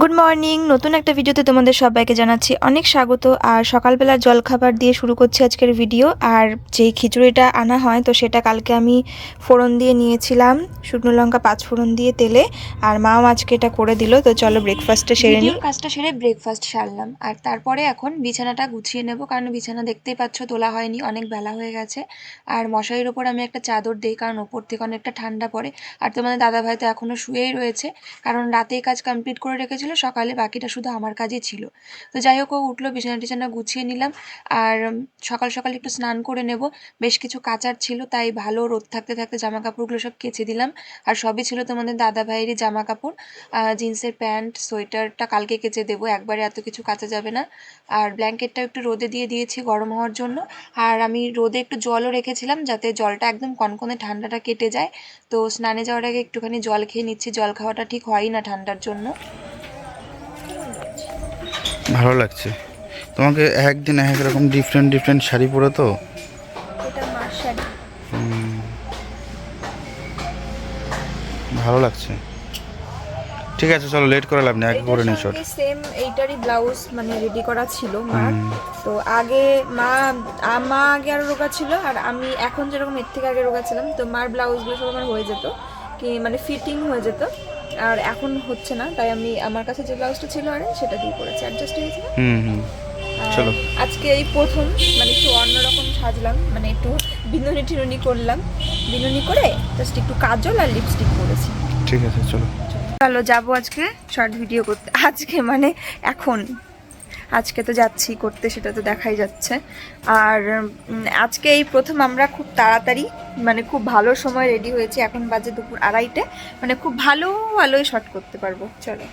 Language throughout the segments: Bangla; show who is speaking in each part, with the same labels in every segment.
Speaker 1: গুড মর্নিং নতুন একটা ভিডিওতে তোমাদের সবাইকে জানাচ্ছি অনেক স্বাগত। আর সকালবেলার জলখাবার দিয়ে শুরু করছি আজকের ভিডিও। আর যেই খিচুড়িটা আনা হয় তো সেটা কালকে আমি ফোড়ন দিয়ে নিয়েছিলাম। শুকনো লঙ্কা পাঁচ ফোড়ন দিয়ে তেলে। আর মাও আজকে এটা করে দিল তো চলো ব্রেকফাস্টটা সেরে নিই। কাজটা সেরে ব্রেকফাস্ট সারলাম। আর তারপরে এখন বিছানাটা গুছিয়ে নেব কারণ বিছানা দেখতেই পাচ্ছ তোলা হয়নি অনেক বেলা হয়ে গেছে। আর মশারির ওপর আমি একটা চাদর দিই কারণ ওপর থেকে অনেকটা ঠান্ডা পড়ে। আর তোমাদের দাদাভাই তো এখনও শুয়েই রয়েছে কারণ রাতে কাজ কমপ্লিট করে রেখেছিল সকালে বাকিটা শুধু আমার কাজই ছিল। তো যাই হোক, ও উঠল, বিছানা টিছানা গুছিয়ে নিলাম। আর সকাল সকাল একটু স্নান করে নেব। বেশ কিছু কাচার ছিল, তাই ভালো রোদ থাকতে থাকতে জামা কাপড়গুলো সব কেচে দিলাম। আর সবই ছিল তোমাদের দাদা ভাইয়েরই জামা কাপড় জিন্সের প্যান্ট, সোয়েটারটা কালকে কেচে দেবো, একবারে এত কিছু কাচা যাবে না। আর ব্ল্যাঙ্কেটটা একটু রোদে দিয়ে দিয়েছি গরম হওয়ার জন্য। আর আমি রোদে একটু জলও রেখেছিলাম, যাতে জলটা একদম কনকনে ঠান্ডাটা কেটে যায়। তো স্নানে যাওয়ার আগে একটুখানি জল খেয়ে নিচ্ছি, জল খাওয়াটা ঠিক হয়ই না ঠান্ডার জন্য।
Speaker 2: ভালো লাগছে। তোমাকে একদিন এক রকম ডিফারেন্ট ডিফারেন্ট শাড়ি পরে তো?
Speaker 1: এটা মার শাড়ি।
Speaker 2: ভালো লাগছে। ঠিক আছে চলো লেট করে লাভ নেই আগে করে নিই শর্ট
Speaker 1: সেম এইটারই ব্লাউজ মানে রেডি করা ছিল
Speaker 2: হুম।
Speaker 1: তো আগে মা মা আগে আরও রোগা ছিল আর আমি এখন যেরকম এর থেকে আগে রোগা ছিলাম তো মার ব্লাউজগুলো সব আমার হয়ে যেত কি মানে ফিটিং হয়ে যেত। আর এখন হচ্ছে না তাই আমি আমার কাছে যে ব্লাউজটা ছিল আরে সেটা দিয়ে করেছি অ্যাডজাস্ট হয়ে গেছে
Speaker 2: হুম হুম চলো।
Speaker 1: আজকে এই প্রথম মানে একটু অন্যরকম সাজলাম মানে একটু বিনুনি টিনুনি করলাম। বিনুনি করে জাস্ট একটু কাজল আর লিপস্টিক করেছি
Speaker 2: ঠিক আছে চলো।
Speaker 1: চলো যাব আজকে শর্ট ভিডিও করতে। আজকে মানে এখন। আজকে তো যাচ্ছি করতে, সেটা তো দেখাই যাচ্ছে। আর আজকে এই প্রথম আমরা খুব তাড়াতাড়ি মানে খুব ভালো সময় রেডি হয়েছি। এখন বাজে দুপুর আড়াইটে মানে খুব ভালো ভালোই শর্ট করতে পারব। চলো,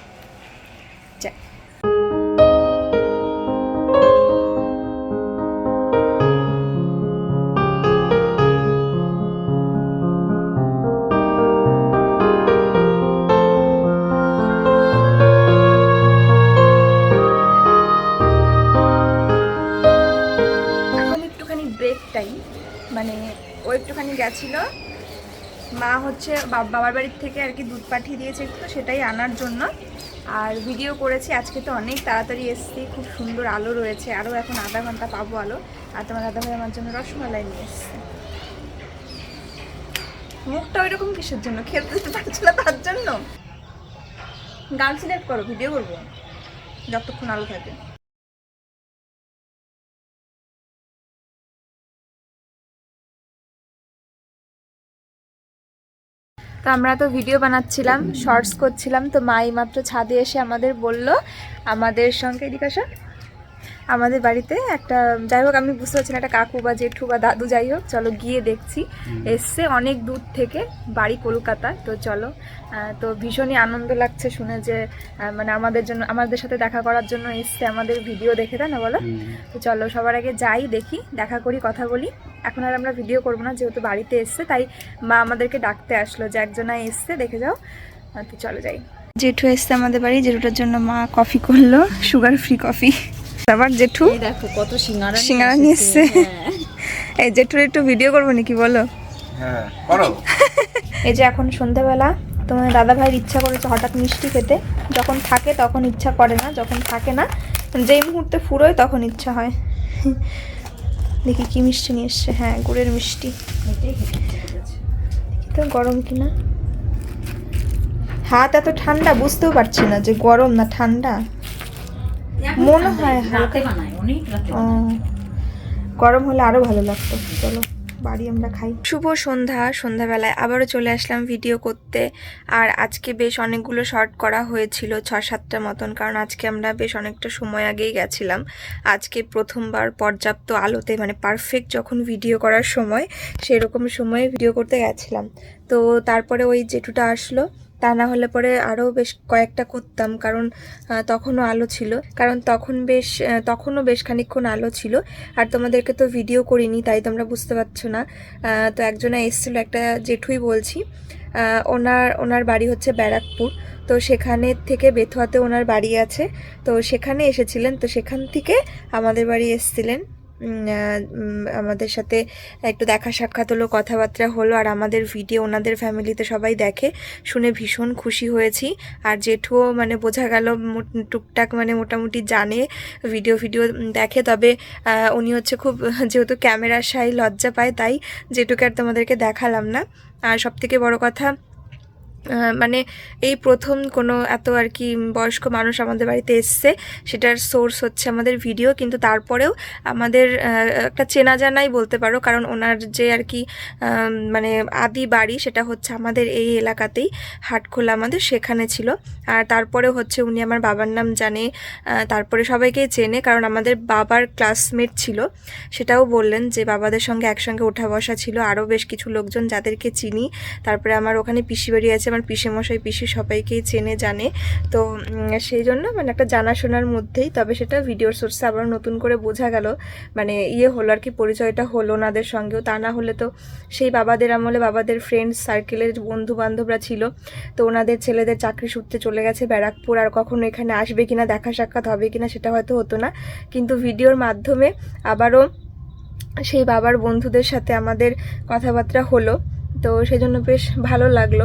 Speaker 1: যাই। হচ্ছে বাবার বাড়ির থেকে আর কি দুধ পাঠিয়ে দিয়েছে একটু, সেটাই আনার জন্য। আর ভিডিও করেছি, আজকে তো অনেক তাড়াতাড়ি এসছি, খুব সুন্দর আলো রয়েছে আরও এখন আধা ঘণ্টা পাবো আলো। আর তোমার দাদা ভাই আমার জন্য রসমালাই নিয়ে এসছে। মুখটা ওই রকম কিসের জন্য? খেলতে দিতে পারছ না তার জন্য? গান সিলেক্ট করো ভিডিও করব। যতক্ষণ আলো থাকে আমরা তো ভিডিও বানাচ্ছিলাম শর্টস করছিলাম, তো মা মাত্র ছাদে এসে আমাদের বলল, আমাদের সঙ্গে এদিকে। আমাদের বাড়িতে একটা যাই হোক আমি বুঝতে পারছি না একটা কাকু বা জেঠু বা দাদু যাই হোক চলো গিয়ে দেখছি। এসছে অনেক দূর থেকে বাড়ি কলকাতা তো চলো। তো ভীষণই আনন্দ লাগছে শুনে যে মানে আমাদের জন্য আমাদের সাথে দেখা করার জন্য এসছে আমাদের ভিডিও দেখে দেয় না বলো? তো চলো সবার আগে যাই দেখি দেখা করি কথা বলি। এখন আর আমরা ভিডিও করব না যেহেতু বাড়িতে এসছে তাই মা আমাদেরকে ডাকতে আসলো যে একজনা এসছে দেখে যাও। তো চলো যাই। জেঠু এসছে আমাদের বাড়ি জেঠুটার জন্য মা কফি করল সুগার ফ্রি কফি। আবার জেঠু।
Speaker 3: দেখো কত সিঙ্গারা
Speaker 1: সিঙ্গারা নিয়ে এসছে এই জেঠুর একটু ভিডিও করব নাকি বলো?
Speaker 2: হ্যাঁ করো।
Speaker 1: এই যে এখন সন্ধ্যাবেলা তোমার দাদা ভাইয়ের ইচ্ছা করেছে হঠাৎ মিষ্টি খেতে। যখন থাকে তখন ইচ্ছা করে না যখন থাকে না যেই মুহূর্তে ফুরোয় তখন ইচ্ছা হয়। দেখি কি মিষ্টি নিয়ে এসছে। হ্যাঁ গুড়ের মিষ্টি। দেখি তো গরম কিনা। হাত এত ঠান্ডা বুঝতেও পারছি না যে গরম না ঠান্ডা। মনে হয় হালকা গরম হলে আরও ভালো লাগতো। চলো বাড়ি আমরা খাই। শুভ সন্ধ্যা সন্ধ্যাবেলায় আবারও চলে আসলাম ভিডিও করতে। আর আজকে বেশ অনেকগুলো শর্ট করা হয়েছিল ছ সাতটা মতন কারণ আজকে আমরা বেশ অনেকটা সময় আগেই গেছিলাম। আজকে প্রথমবার পর্যাপ্ত আলোতে মানে পারফেক্ট যখন ভিডিও করার সময় সেরকম সময়ে ভিডিও করতে গেছিলাম। তো তারপরে ওই জেঠুটা আসলো তা না হলে পরে আরও বেশ কয়েকটা করতাম, কারণ তখনও আলো ছিল। কারণ তখন বেশ তখনও বেশ খানিকক্ষণ আলো ছিল। আর তোমাদেরকে তো ভিডিও করিনি, তাই তোমরা বুঝতে পারছ না। তো একজনা এসেছিল একটা জেঠুই বলছি। ওনার ওনার বাড়ি হচ্ছে ব্যারাকপুর। তো সেখানে থেকে বেথুয়াতে ওনার বাড়ি আছে। তো সেখানে এসেছিলেন। তো সেখান থেকে আমাদের বাড়ি এসেছিলেন। আমাদের সাথে একটু দেখা সাক্ষাৎ হলো, কথাবার্তা হলো, আর আমাদের ভিডিও ওনাদের ফ্যামিলিতে সবাই দেখে। শুনে ভীষণ খুশি হয়েছি। আর জেঠুও মানে বোঝা গেল টুকটাক মানে মোটামুটি জানে ভিডিও ভিডিও দেখে। তবে উনি হচ্ছে খুব, যেহেতু ক্যামেরার সাই লজ্জা পায়, তাই যেটুকু আর তোমাদেরকে দেখালাম না। আর সব থেকে বড় কথা মানে এই প্রথম কোনো এত আর কি বয়স্ক মানুষ আমাদের বাড়িতে এসছে, সেটার সোর্স হচ্ছে আমাদের ভিডিও কিন্তু তারপরেও আমাদের একটা চেনা জানাই বলতে পারো, কারণ ওনার যে আর কি মানে আদি বাড়ি সেটা হচ্ছে আমাদের এই এলাকাতেই, হাটখোলা আমাদের সেখানে ছিল। আর তারপরেও হচ্ছে উনি আমার বাবার নাম জানে তারপরে সবাইকেই চেনে, কারণ আমাদের বাবার ক্লাসমেট ছিল। সেটাও বললেন যে বাবাদের সঙ্গে একসঙ্গে ওঠা বসা ছিল, আরও বেশ কিছু লোকজন যাদেরকে চিনি। তারপরে আমার ওখানে পিসি বাড়ি আছে আমার পিসে মশাই পিসি সবাইকেই চেনে, জানে। তো সেই জন্য মানে একটা জানাশোনার মধ্যেই, তবে সেটা ভিডিওর সোর্সে আবার নতুন করে বোঝা গেল। মানে ইয়ে হলো আর কি, পরিচয়টা হলো ওনাদের সঙ্গেও। তা না হলে তো সেই বাবাদের আমলে বাবাদের ফ্রেন্ডস সার্কেলের বন্ধু বান্ধবরা ছিল। তো ওনাদের ছেলেদের চাকরি সূত্রে চলে গেছে ব্যারাকপুর। আর কখনো এখানে আসবে কিনা, দেখা সাক্ষাৎ হবে কিনা, সেটা হয়তো হতো না। কিন্তু ভিডিওর মাধ্যমে আবারও সেই বাবার বন্ধুদের সাথে আমাদের কথাবার্তা হলো। তো সেজন্য বেশ ভালো লাগল।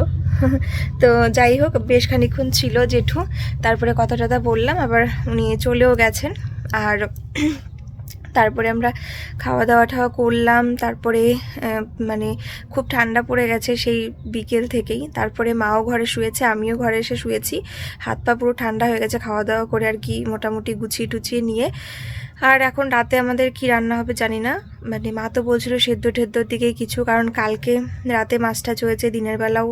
Speaker 1: তো যাই হোক, বেশ খানিক্ষণ ছিল জেঠু। তারপরে কথা টথা বললাম, আবার উনি চলেও গেছেন। আর তারপরে আমরা খাওয়া দাওয়া টাওয়া করলাম। তারপরে মানে খুব ঠান্ডা পড়ে গেছে সেই বিকেল থেকেই। তারপরে মাও ঘরে শুয়েছে, আমিও ঘরে এসে শুয়েছি। হাত পা পুরো ঠান্ডা হয়ে গেছে খাওয়া দাওয়া করে আর কি মোটামুটি গুছিয়ে টুচিয়ে নিয়ে। আর এখন রাতে আমাদের কি রান্না হবে জানি না। মানে মা তো বলছিল সেদ্ধ টেদ্ধর দিকেই কিছু, কারণ কালকে রাতে মাছ টাছ হয়েছে দিনের বেলাও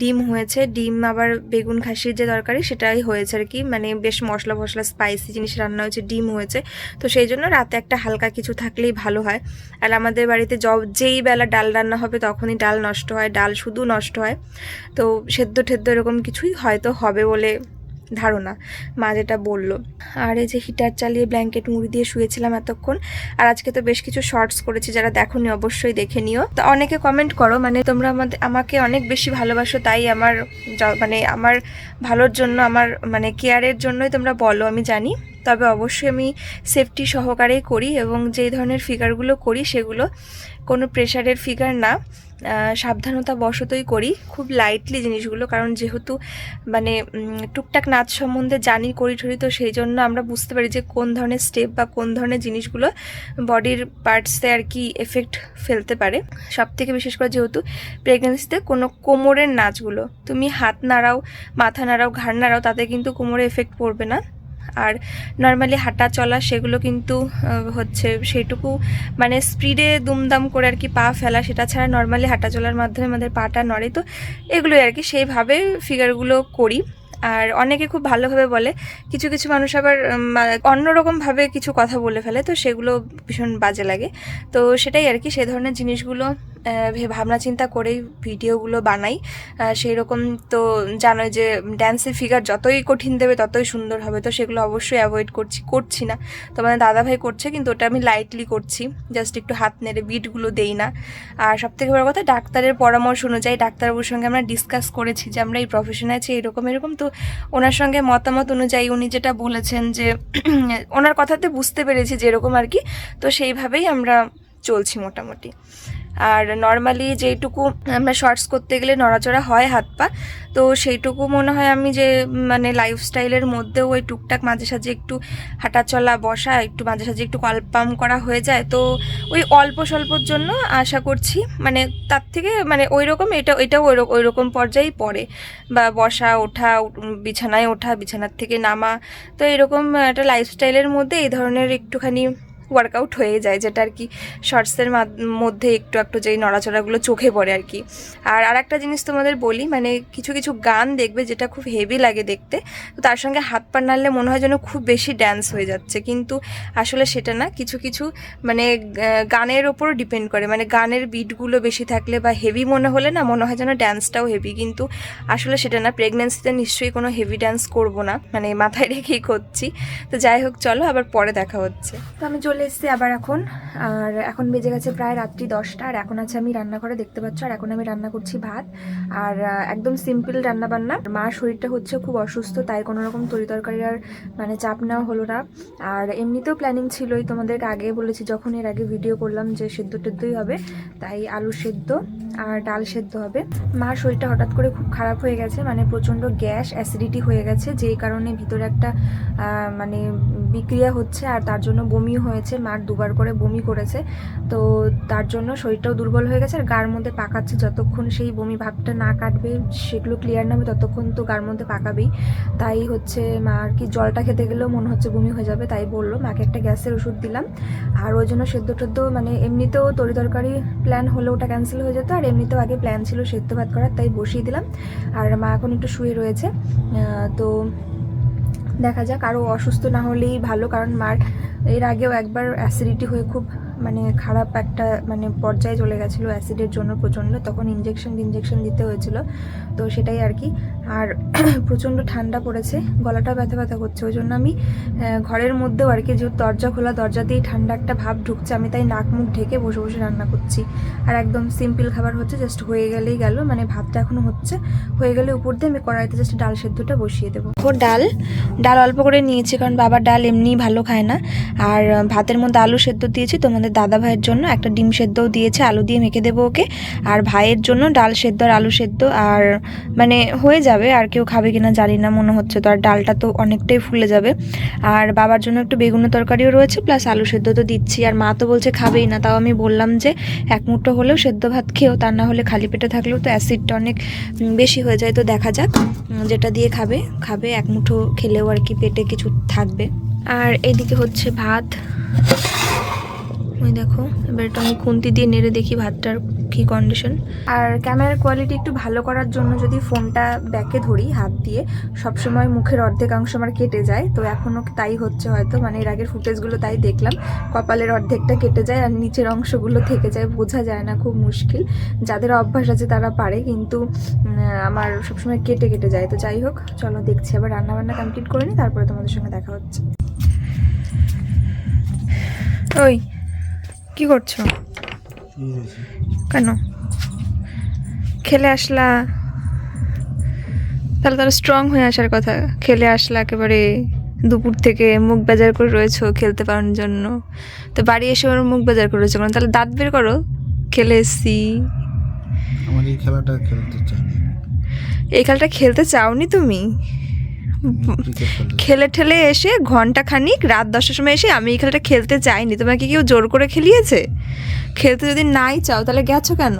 Speaker 1: ডিম হয়েছে। ডিম আবার বেগুন খাসির যে তরকারি সেটাই হয়েছে আর কি। মানে বেশ মশলা ফসলা স্পাইসি জিনিস রান্না হয়েছে, ডিম হয়েছে। তো সেই জন্য রাতে একটা হালকা কিছু থাকলেই ভালো হয়। আর আমাদের বাড়িতে জব যেই বেলা ডাল রান্না হবে তখনই ডাল নষ্ট হয়, ডাল শুধু নষ্ট হয়। তো সেদ্ধ টেদ্ধ এরকম কিছুই হয়তো হবে বলে ধারণা, মা যেটা বলল। আর এই যে হিটার চালিয়ে ব্ল্যাঙ্কেট মুড়ি দিয়ে শুয়েছিলাম এতক্ষণ, আর আজকে তো বেশ কিছু শর্টস করেছি যারা দেখোনি অবশ্যই দেখে নিও। তো অনেকে কমেন্ট করো মানে তোমরা আমাদের, আমাকে অনেক বেশি ভালোবাসো, তাই আমার মানে আমার ভালোর জন্য, আমার মানে কেয়ারের জন্যই তোমরা বলো, আমি জানি। তবে অবশ্যই আমি সেফটি সহকারেই করি এবং যেই ধরনের ফিগারগুলো করি সেগুলো কোনো প্রেশারের ফিগার না। সাবধানতা বশতই করি খুব লাইটলি জিনিসগুলো কারণ যেহেতু মানে টুকটাক নাচ সম্বন্ধে জানি করি ঠরি তো সেই জন্য আমরা বুঝতে পারি যে কোন ধরনের স্টেপ বা কোন ধরনের জিনিসগুলো বডির পার্টসে আর কি এফেক্ট ফেলতে পারে। সব থেকে বিশেষ করে যেহেতু প্রেগনেন্সিতে কোনো কোমরের নাচগুলো, তুমি হাত নাড়াও, মাথা নাড়াও, ঘাড় নাড়াও, তাতে কিন্তু কোমরে এফেক্ট পড়বে না। আর নর্মালি হাঁটা চলা সেগুলো কিন্তু হচ্ছে সেইটুকু মানে স্পিডে দুমদাম করে আর কি পা ফেলা, সেটা ছাড়া নর্মালি হাঁটা চলার মাধ্যমে আমাদের পাটা নড়ে। তো এগুলোই আর কি, সেইভাবে ফিগারগুলো করি। আর অনেকে খুব ভালোভাবে বলে, কিছু কিছু মানুষ আবার অন্যরকমভাবে কিছু কথা বলে ফেলে, তো সেগুলো ভীষণ বাজে লাগে। তো সেটাই আর কি সেই ধরনের জিনিসগুলো ভাবনা চিন্তা করেই ভিডিওগুলো বানাই। সেই রকম তো জানোই যে ড্যান্সের ফিগার যতই কঠিন দেবে ততই সুন্দর হবে, তো সেগুলো অবশ্যই অ্যাভয়েড করছি করছি না। তো মানে দাদাভাই করছে, কিন্তু ওটা আমি লাইটলি করছি। জাস্ট একটু হাত নেড়ে বিটগুলো দেই না। আর সব থেকে বড় কথা, ডাক্তারের পরামর্শ অনুযায়ী ডাক্তারবাবুর সঙ্গে আমরা ডিসকাস করেছি যে আমরা এই প্রফেশনে আছি, এরকম এরকম। তো ওনার সঙ্গে মতামত অনুযায়ী উনি যেটা বলেছেন যে ওনার কথাতে বুঝতে পেরেছি যে এরকম আর কি। তো সেইভাবেই আমরা চলছি মোটামুটি। আর নর্মালি যেইটুকু আমরা শর্টস করতে গেলে নড়াচড়া হয় হাত পা, তো সেইটুকু মনে হয় আমি যে মানে লাইফস্টাইলের মধ্যেও ওই টুকটাক মাঝে সাঝে একটু হাঁটাচলা বসা, একটু মাঝে সাঝে একটু কলপাম করা হয়ে যায়। তো ওই অল্প স্বল্পর জন্য আশা করছি মানে তার থেকে মানে ওই রকম এটা, এটাও ওই রকম পর্যায়েই পড়ে। বা বসা, ওঠা বিছানায় ওঠা, বিছানার থেকে নামা, তো এরকম একটা লাইফস্টাইলের মধ্যে এই ধরনের একটুখানি ওয়ার্কআউট হয়ে যায়, যেটা আর কি শর্টসের মধ্যে একটু একটু যেই নড়াচড়াগুলো চোখে পড়ে আর কি। আর আরেকটা জিনিস তোমাদের বলি মানে কিছু কিছু গান দেখবে যেটা খুব হেভি লাগে দেখতে, তো তার সঙ্গে হাত পা নাড়লে মনে হয় যেন খুব বেশি ড্যান্স হয়ে যাচ্ছে। কিন্তু আসলে সেটা না, কিছু কিছু মানে গানের ওপরও ডিপেন্ড করে। মানে গানের বিটগুলো বেশি থাকলে বা হেভি মনে হলে না, মনে হয় যেন ড্যান্সটাও হেভি কিন্তু আসলে সেটা না প্রেগনেন্সিতে নিশ্চয়ই কোনো হেভি ড্যান্স করব না। মানে মাথায় রেখেই করছি। তো যাই হোক, চলো আবার পরে দেখা হচ্ছে। তো আমি চলে চলে এসেছি আবার এখন। আর এখন বেজে গেছে প্রায় রাত্রি দশটা, আর এখন আছে আমি রান্নাঘরে, দেখতে পাচ্ছ? আর এখন আমি রান্না করছি ভাত। আর একদম সিম্পল রান্না বান্না। মার শরীরটা হচ্ছে খুব অসুস্থ, তাই কোনো রকম তরি তরকারি আর মানে চাপ নেওয়া হলো না। আর এমনিতেও প্ল্যানিং ছিলই, তোমাদেরকে আগে বলেছি, যখন এর আগে ভিডিও করলাম যে সেদ্ধ টেদ্ধই হবে, তাই আলু সেদ্ধ আর ডাল সেদ্ধ হবে। মার শরীরটা হঠাৎ করে খুব খারাপ হয়ে গেছে মানে প্রচণ্ড গ্যাস অ্যাসিডিটি হয়ে গেছে, যেই কারণে ভিতরে একটা মানে বিক্রিয়া হচ্ছে আর তার জন্য বমি হয়েছে। মার দুবার করে বমি করেছে। তো তার জন্য শরীরটাও দুর্বল হয়ে গেছে আর গার মধ্যে পাকাচ্ছে যতক্ষণ সেই বমি ভাবটা না কাটবে, সেগুলো ক্লিয়ার না হবে, ততক্ষণ তো গার মধ্যে পাকাবেই। তাই হচ্ছে মা আর কি জলটা খেতে গেলেও মনে হচ্ছে বমি হয়ে যাবে, তাই বলল। মাকে একটা গ্যাসের ওষুধ দিলাম। আর ওই জন্য সেদ্ধ টেদ্ধ মানে এমনিতেও তরি তরকারি প্ল্যান হলে ওটা ক্যান্সেল হয়ে যেত। আর এমনিতেও আগে প্ল্যান ছিল সেদ্ধ ভাত করার, তাই বসিয়ে দিলাম। আর মা এখন একটু শুয়ে রয়েছে। তো দেখা যাক, আরও অসুস্থ না হলেই ভালো, কারণ মার, এর আগেও একবার অ্যাসিডিটি হয়ে খুব মানে খারাপ একটা মানে পর্যায়ে চলে গেছিল অ্যাসিডের জন্য প্রচণ্ড, তখন ইঞ্জেকশন ইঞ্জেকশন দিতে হয়েছিল। তো সেটাই আর কি। আর প্রচণ্ড ঠান্ডা পড়েছে, গলাটা ব্যথা ব্যথা করছে। ওই জন্য আমি ঘরের মধ্যেও আর কি যে দরজা খোলা, দরজা দরজাতেই ঠান্ডা একটা ভাব ঢুকছে, আমি তাই নাক মুখ ঢেকে বসে বসে রান্না করছি। আর একদম সিম্পল খাবার হচ্ছে জাস্ট হয়ে গেলেই গেল মানে ভাতটা এখনও হচ্ছে। হয়ে গেলে উপর দিয়ে আমি কড়াইতে জাস্ট ডাল সেদ্ধটা বসিয়ে দেবো। ডাল? ডাল অল্প করে নিয়েছি, কারণ বাবার ডাল এমনিই ভালো খায় না। আর ভাতের মধ্যে আলু সেদ্ধ দিয়েছি, তোমাদের দাদা ভাইয়ের জন্য একটা ডিম সেদ্ধও দিয়েছে, আলু দিয়ে মেখে দেবো ওকে। আর ভাইয়ের জন্য ডাল সেদ্ধ আর আলু সেদ্ধ। আর মানে হয়ে যাবে, আর কেউ খাবে কিনা জানি না, মনে হচ্ছে তো। আর ডালটা তো অনেকটাই ফুলে যাবে। আর বাবার জন্য একটু বেগুনের তরকারিও রয়েছে, প্লাস আলু সেদ্ধ তো দিচ্ছি। আর মা তো বলছে খাবেই না, তাও আমি বললাম যে এক মুঠো হলেও সেদ্ধ ভাত খেয়েও, তার না হলে খালি পেটে থাকলেও তো অ্যাসিডটা অনেক বেশি হয়ে যায়। তো দেখা যাক যেটা দিয়ে খাবে খাবে এক মুঠো খেলেও আর কি পেটে কিছু থাকবে। আর এদিকে হচ্ছে ভাত। ওই দেখো, এবার একটু আমি খুন্তি দিয়ে নেড়ে দেখি ভাতটার কি কন্ডিশন আর ক্যামেরার কোয়ালিটি একটু ভালো করার জন্য যদি ফোনটা ব্যাকে ধরি, হাত দিয়ে, সবসময় মুখের অর্ধেকাংশ আমার কেটে যায়। তো এখনও তাই হচ্ছে হয়তো মানে এর আগের ফুটেজগুলো তাই দেখলাম। কপালের অর্ধেকটা কেটে যায় আর নিচের অংশগুলো থেকে যায়, বোঝা যায় না, খুব মুশকিল। যাদের অভ্যাস আছে তারা পারে, কিন্তু আমার সবসময় কেটে কেটে যায়। তো যাই হোক, চলো দেখছি। আবার রান্নাবান্না কমপ্লিট করে নিই, তারপরে তোমাদের সঙ্গে দেখা হচ্ছে। ওই কি করছ? কেন? খেলে আসলা? তাহলে তাহলে স্ট্রং হয়ে আসার কথা। খেলে আসলা একেবারে দুপুর থেকে মুখ বেজার করে রয়েছো খেলতে পারার জন্য। তো বাড়ি এসে ওর মুখ বেজার করে রয়েছে। কেন? তাহলে দাঁত বের করো। খেলে এসছি।
Speaker 2: আমার এই খেলাটা খেলতে চাই না
Speaker 1: এই খেলাটা খেলতে চাওনি তুমি? খেলে ঠেলে এসে ঘণ্টা খানিক রাত দশটার সময় এসে আমি এই খেলাটা খেলতে চাইনি। তোমাকে কেউ জোর করে খেলিয়েছে? খেলতে যদি নাই চাও তাহলে গেছো কেন?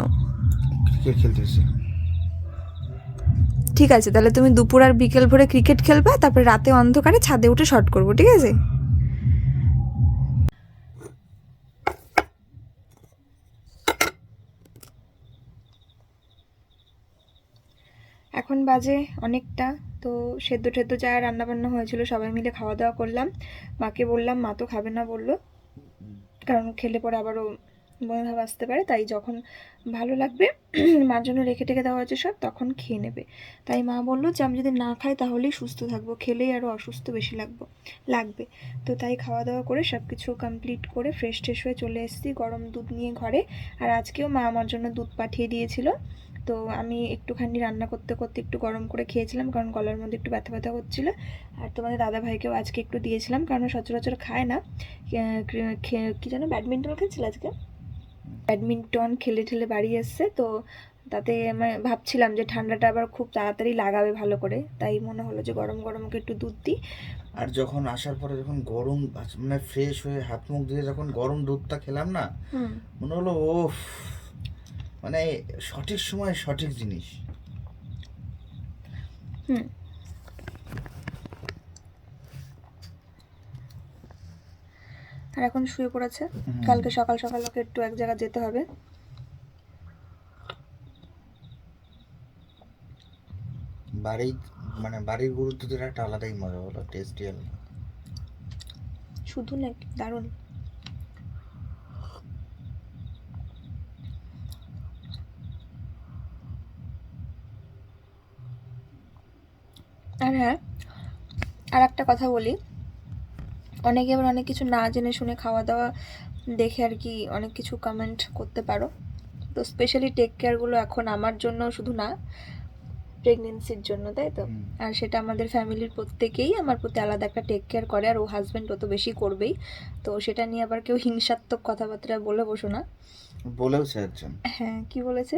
Speaker 1: ঠিক আছে তাহলে তুমি দুপুর আর বিকেল ভরে ক্রিকেট খেলবে তারপরে রাতে অন্ধকারে ছাদে উঠে শট করব ঠিক আছে? এখন বাজে অনেকটা। তো সেদ্ধ টেদ্ধ যা রান্নাবান্না হয়েছিল সবাই মিলে খাওয়া দাওয়া করলাম। মাকে বললাম, মা তো খাবে না, বলল। কারণ খেলে পরে আবারও বমিভাব আসতে পারে, তাই যখন ভালো লাগবে, মার জন্য রেখে টেখে দেওয়া হয়েছে সব, তখন খেয়ে নেবে। তাই মা বলল, যে আমি যদি না খাই তাহলেই সুস্থ থাকব খেলেই আরও অসুস্থ বেশি লাগবো, লাগবে। তো তাই খাওয়া দাওয়া করে সব কিছু কমপ্লিট করে ফ্রেশ ট্রেশ হয়ে চলে এসেছি গরম দুধ নিয়ে ঘরে। আর আজকেও মা আমার জন্য দুধ পাঠিয়ে দিয়েছিল। তো আমি একটুখানি রান্না করতে করতে একটু গরম করে খেয়েছিলাম কারণ গলার মধ্যে একটু ব্যথা ব্যথা হচ্ছিল। আর তোমাদের দাদা ভাইকেও আজকে একটু দিয়েছিলাম কারণ সচরাচর খায় না। কি যেন ব্যাডমিন্টন খেলছিল আজকে? ব্যাডমিন্টন খেলে ঠেলে বাড়ি এসছে তো তাতে আমি ভাবছিলাম যে ঠান্ডাটা আবার খুব তাড়াতাড়ি লাগাবে ভালো করে তাই মনে হলো যে গরম গরম ওকে একটু দুধ দিই।
Speaker 2: আর যখন আসার পরে যখন গরম মানে ফ্রেশ হয়ে হাত মুখ দিয়ে যখন গরম দুধটা খেলাম না মনে হলো ও মানে সঠিক সময় সঠিক জিনিস।
Speaker 1: হুম। আর এখন শুয়ে পড়েছে। কালকে সকাল সকাল ওকে একটু এক জায়গায় যেতে হবে।
Speaker 2: বাড়ি মানে বাড়ির গুরুত্ব একটা আলাদাই মজা হলো টেস্টি
Speaker 1: শুধু নাকি? দারুণ আর হ্যাঁ আর একটা কথা বলি। অনেকে আবার অনেক কিছু না জেনে শুনে খাওয়া দাওয়া দেখে আর কি অনেক কিছু কমেন্ট করতে পারো। তো স্পেশালি টেক কেয়ারগুলো এখন আমার জন্য শুধু না প্রেগনেন্সির জন্য তাই তো? আর সেটা আমাদের ফ্যামিলির প্রত্যেকেই আমার প্রতি আলাদা একটা টেক কেয়ার করে আর ও হাজব্যান্ড তত বেশি করবেই। তো সেটা নিয়ে আবার কেউ হিংসাত্মক কথাবার্তা বলে বসো না।
Speaker 2: বলেওছে একজন।
Speaker 1: হ্যাঁ কি বলেছে?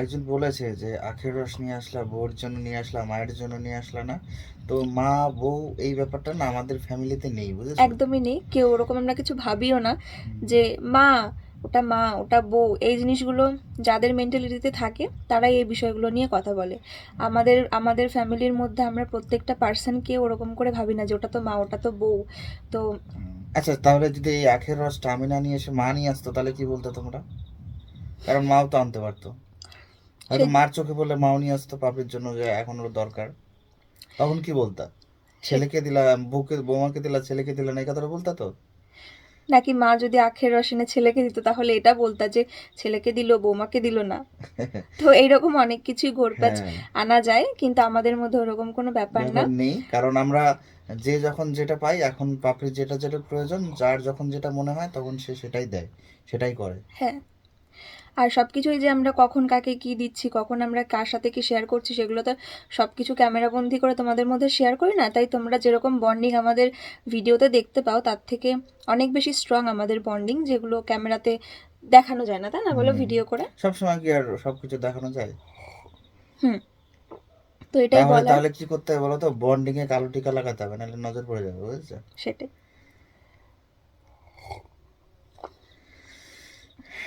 Speaker 2: একজন বলেছে যে আখের রস নিয়ে আসলা বউর জন্য নিয়ে আসলা মায়ের জন্য নিয়ে আসলা না। তো মা বউ এই ব্যাপারটা না আমাদের ফ্যামিলিতে নেই বুঝেছ?
Speaker 1: একদমই নেই। কেউ ওরকম আমরা কিছু ভাবিও না যে মা ওটা মা ওটা বউ এই জিনিসগুলো যাদের মেন্টালিটিতে থাকে তারাই এই বিষয়গুলো নিয়ে কথা বলে। আমাদের আমাদের ফ্যামিলির মধ্যে আমরা প্রত্যেকটা পার্সনকে ওরকম করে ভাবি না যে ওটা তো মা ওটা তো বউ। তো
Speaker 2: আচ্ছা তাহলে যদি এই আখের রসটা আমি না নিয়ে এসে মা নিয়ে আসতো তাহলে কি বলতো তোমরা? কারণ মাও তো আনতে পারতো। হয়তো মার চোখে বলে মাও নিয়ে আসতো পাপের জন্য যে এখন ওর দরকার। তখন কি বলতা? ছেলেকে দিলা বউকে বৌমাকে দিলা ছেলেকে দিলা না এই কথাটা বলতা তো?
Speaker 1: নাকি মা যদি আখের রস এনে ছেলেকে দিত তাহলে এটা বলতা যে ছেলেকে দিল বৌমাকে দিল না? তো এইরকম অনেক কিছুই ঘোরপ্যাচ আনা যায় কিন্তু আমাদের মধ্যে ওরকম কোনো ব্যাপার না।
Speaker 2: নেই কারণ আমরা যে যখন যেটা পাই এখন পাপড়ির যেটা যেটা প্রয়োজন যার যখন যেটা মনে হয় তখন সে সেটাই দেয় সেটাই করে।
Speaker 1: হ্যাঁ। আর সব কিছুই যে আমরা কখন কাকে কি দিচ্ছি কখন আমরা কার সাথে কি শেয়ার করছি সেগুলো তো সব কিছু ক্যামেরাবন্দি করে তোমাদের মধ্যে শেয়ার করি না। তাই তোমরা যেরকম বন্ডিং আমাদের ভিডিওতে দেখতে পাও তার থেকে অনেক বেশি স্ট্রং আমাদের বন্ডিং যেগুলো ক্যামেরাতে দেখানো যায় না তাই না? বলো ভিডিও করে।
Speaker 2: সবসময় কি আর সবকিছু দেখানো যায়?
Speaker 1: হুম। তো এটাই বলা
Speaker 2: তাহলে কি করতে হবে বলো তো? বন্ডিং এ কালো টিকা লাগাতে হবে নাহলে নজর পড়ে যাবে বুঝেছ?
Speaker 1: সেটাই।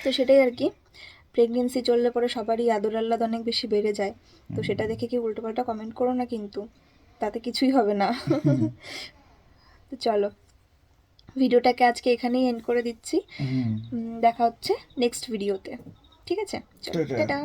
Speaker 1: তো সেটাই আর কি। প্রেগনেন্সি চললে পরে সবারই আদর আল্লাদ অনেক বেশি বেড়ে যায়। তো সেটা দেখে কি উল্টোপাল্টা কমেন্ট করো না কিন্তু? তাতে কিছুই হবে না। তো চলো। ভিডিওটাকে আজকে এখানেই এন্ড করে দিচ্ছি। দেখা হচ্ছে নেক্সট ভিডিওতে ঠিক আছে? চলো টাটা।